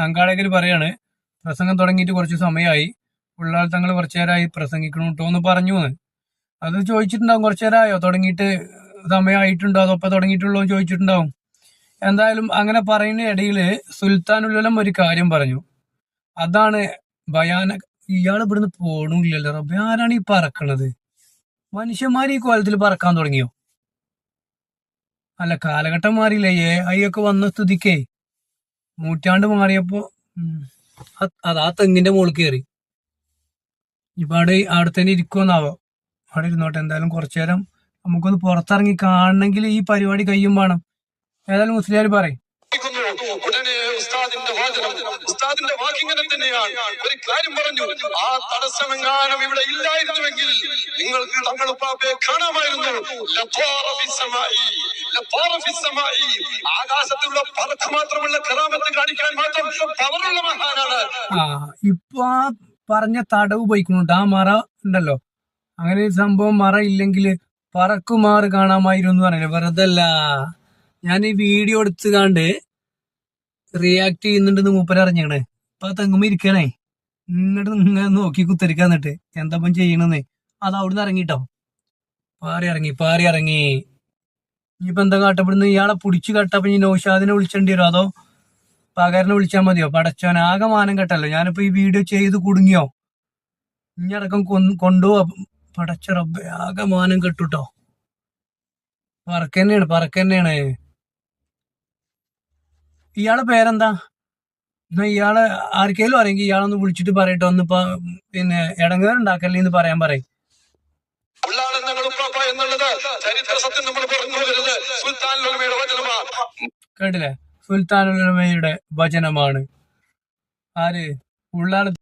സംഘാടകർ പറയാണ് പ്രസംഗം തുടങ്ങിയിട്ട് കുറച്ച് സമയമായി ഉള്ളാൾ തങ്ങൾ കുറച്ചു നേരമായി പ്രസംഗിക്കണം കേട്ടോ എന്ന് പറഞ്ഞു അത് ചോദിച്ചിട്ടുണ്ടാവും കുറച്ചു നേരമായോ? തുടങ്ങിയിട്ട് സമയമായിട്ടുണ്ടോ അതോ ഇപ്പൊ തുടങ്ങിയിട്ടുള്ളോ എന്ന് ചോദിച്ചിട്ടുണ്ടാവും. എന്തായാലും അങ്ങനെ പറയുന്ന ഇടയിൽ സുൽത്താനുല്ലം ഒരു കാര്യം പറഞ്ഞു. അതാണ് ഭയാന ഇയാൾ ഇവിടുന്ന് പോണില്ലല്ലോ റബ്ബെ. ആരാണ് ഈ പറക്കണത്? മനുഷ്യന്മാർ ഈ കോലത്തിൽ പറക്കാൻ തുടങ്ങിയോ? അല്ല കാലഘട്ടം മാറിയില്ലേ? അയ്യൊക്കെ വന്ന സ്ഥിതിക്കേ നൂറ്റാണ്ട് മാറിയപ്പോ അത് ആ തെങ്ങിന്റെ മുകളിൽ കയറി ഇപ്പാട് അവിടെ തന്നെ ഇരിക്കുമെന്നാവോ അവിടെ ഇരുന്നോട്ടെ എന്തായാലും കുറച്ചു നേരം നമുക്കൊന്ന് പുറത്തിറങ്ങി കാണണമെങ്കിൽ ഈ പരിപാടി കഴിയും വേണം. ഏതായാലും മുസ്ലിയാർ പറയും. ഉടനെ ഉസ്താദിന്റെ വാചനം ഉസ്താദിന്റെ വാക്കിങ്ങനെ തന്നെയാണ്. ഒരു കാര്യം പറഞ്ഞു ആ തടസ്സമെങ്ങാനും ഇവിടെ ഇല്ലായിരുന്നുവെങ്കിൽ നിങ്ങൾക്ക് തങ്ങളുപ്പാപ്പയെ കാണാമായിരുന്നു. ആകാശത്തിലുള്ള പറക്ക് മാത്രമുള്ള കറാമത്ത് കാണിക്കാൻ മാത്രം പവറുള്ള മഹാനാണ്. ഇപ്പൊ ആ പറഞ്ഞ തടവ് പോയിക്കുന്നുണ്ട് ആ മറ ഉണ്ടല്ലോ. അങ്ങനെ ഒരു സംഭവം മറ ഇല്ലെങ്കിൽ പറക്കുമാറ് കാണാമായിരുന്നു പറഞ്ഞു വെറുതെ അല്ല ഞാൻ ഈ വീഡിയോ എടുത്ത് കണ്ട് റിയാക്ട് ചെയ്യുന്നുണ്ടെന്ന് അപ്പൊ ആ തെങ്ങുമ്പോ ഇരിക്കണേ. എന്നിട്ട് നിങ്ങൾ നോക്കി കുത്തിരിക്കാന്നിട്ട് എന്താപ്പം എന്താ ഇപ്പം ചെയ്യണെന്ന്? അത് അവിടുന്ന് ഇറങ്ങിട്ടോ. പാറി ഇറങ്ങി പാറി ഇറങ്ങി. ഇനിയിപ്പോ എന്താ കാട്ടപ്പെടുന്നു ഇയാളെ പിടിച്ചു കട്ടപ്പോ ഇനി നൗഷാദിനെ വിളിച്ചേണ്ടി വരും. അതോ പകരനെ വിളിച്ചാൽ മതിയോ? പടച്ചോൻ ആകെ മാനം കെട്ടല്ലോ. ഞാനിപ്പോ ഈ വീഡിയോ ചെയ്ത് കുടുങ്ങിയോ? ഇനി അടക്കം കൊണ്ടുപോവാ. പടച്ച റബ്ബെ ആകെ മാനം കെട്ടുട്ടോ. പറക്കന്നെയാണ് പറക്കന്നെയാണ് ഇയാളെ പേരെന്താ? എന്നാ ഇയാളെ ആർക്കേലും അറിയെങ്കിൽ ഇയാളൊന്ന് വിളിച്ചിട്ട് പറയട്ടോ. ഒന്നിപ്പോ പിന്നെ ഇടങ്ങേറുണ്ടാക്കല്ലേ എന്ന് പറയാൻ പറയും. തങ്ങളുപ്പാപ്പ എന്നുള്ളത്. ചരിത്ര സത്യം നമ്മൾ പറഞ്ഞു പോകരുത് സുൽത്താൻ ലോലമയുടെ വചനമാണ്. കേട്ടില്ലേ? സുൽത്താനുലമയുടെ വചനമാണ്. ആര്? ഉള്ളാൾ